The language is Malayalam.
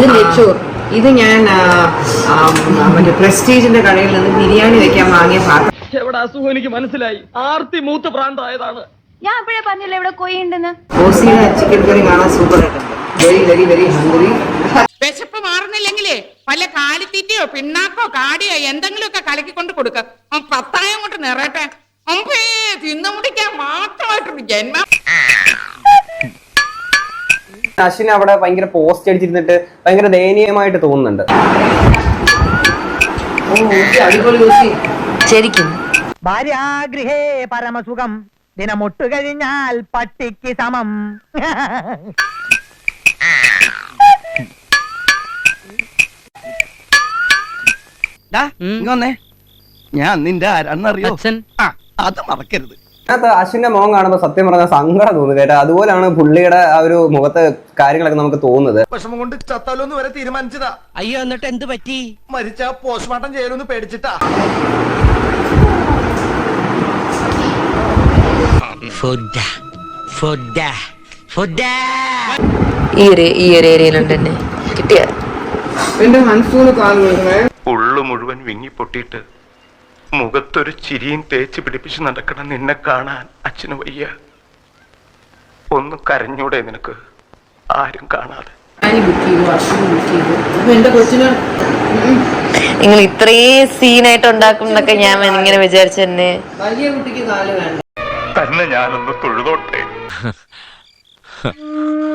ഇത് മെച്ചൂർ ഇത് ഞാൻ മറ്റേ പ്രസ്റ്റീജിന്റെ കടയിൽ നിന്ന് ബിരിയാണി വെക്കാൻ വാങ്ങിയ പാത്രം. എവിടെ അസുഖം എനിക്ക് മനസ്സിലായി? ആർത്തി മൂത്ത പ്രാന്തായതാണ്. ഞാൻ അപ്പോഴേ പറഞ്ഞില്ല ഇവിടെ കൊയ്യുണ്ടെന്ന് ഓസിയുടെ ചിക്കൻ കറി കാണാൻ സൂപ്പർ ആയിട്ടുണ്ട്. വെരി വെരി വെരി ഹംഗ്രി വിശപ്പ് മാറുന്നില്ലെങ്കിലേ വല്ല കാലിത്തീറ്റയോ പിണ്ണാക്കോ കാടിയോ എന്തെങ്കിലും ഒക്കെ കലക്കിക്കൊണ്ട് കൊടുക്ക. അവൻ പത്തായം കൊണ്ട് നിറയട്ടെ. അമ്പേ തിന്നു മുടിക്കാൻ മാത്രമായിട്ടുണ്ട് ജന്മം. അശ്വിൻ അവിടെ ഭയങ്കര പോസ്റ്റ് അടിച്ചിരുന്നിട്ട് ഭയങ്കര ദയനീയമായിട്ട് തോന്നുന്നുണ്ട്. ശരിക്കും. ഭാര്യാഗൃഹേ പരമസുഖം. ദിനമൊട്ടു കഴിഞ്ഞാൽ പട്ടിക്ക് സമം. ഇങ്ങൊന്നേ ഞാൻ നിന്റെ ആരാന്നറിയോ ആ അത് മറക്കരുത്. അതിനകത്ത് അശ്വിന്റെ മോൻ കാണുമ്പോൾ സത്യം പറഞ്ഞാൽ സങ്കടം തോന്നുന്നു കേട്ടോ. അതുപോലാണ് പുള്ളിയുടെ ആ ഒരു മുഖത്ത് കാര്യങ്ങളൊക്കെ നമുക്ക് തോന്നുന്നത്. വിഷമം കൊണ്ട് ചത്താലോന്ന് വരെ തീരുമാനിച്ചതാ. അയ്യോ എന്നിട്ട് എന്ത് പറ്റി? മരിച്ച പോസ്റ്റ്മോർട്ടം ചെയ്യലൊന്ന് പേടിച്ചിട്ടാ. Food food food. ഈ ഒരു ഈ ഒരു ഏരിയയിലുണ്ട് തന്നെ കിട്ടിയ. എന്റെ ഹൻസൂന് കാൽ ഉള്ളു മുഴുവൻ വിങ്ങി പൊട്ടിയിട്ട് മുഖത്തൊരു ചിരിയും തേച്ച് പിടിപ്പിച്ച് നടക്കണം നിന്നെ കാണാൻ അച്ഛന് വയ്യ. ഒന്ന് കരഞ്ഞൂടെ നിനക്ക്. ആരും കാണാതെ. നിങ്ങൾ ഇത്രയും സീനായിട്ട് ഉണ്ടാക്കും എന്നൊക്കെ ഞാൻ ഇങ്ങനെ വിചാരിച്ചു തന്നെ. തന്നെ ഞാനൊന്ന് തൊഴുതോട്ടെ.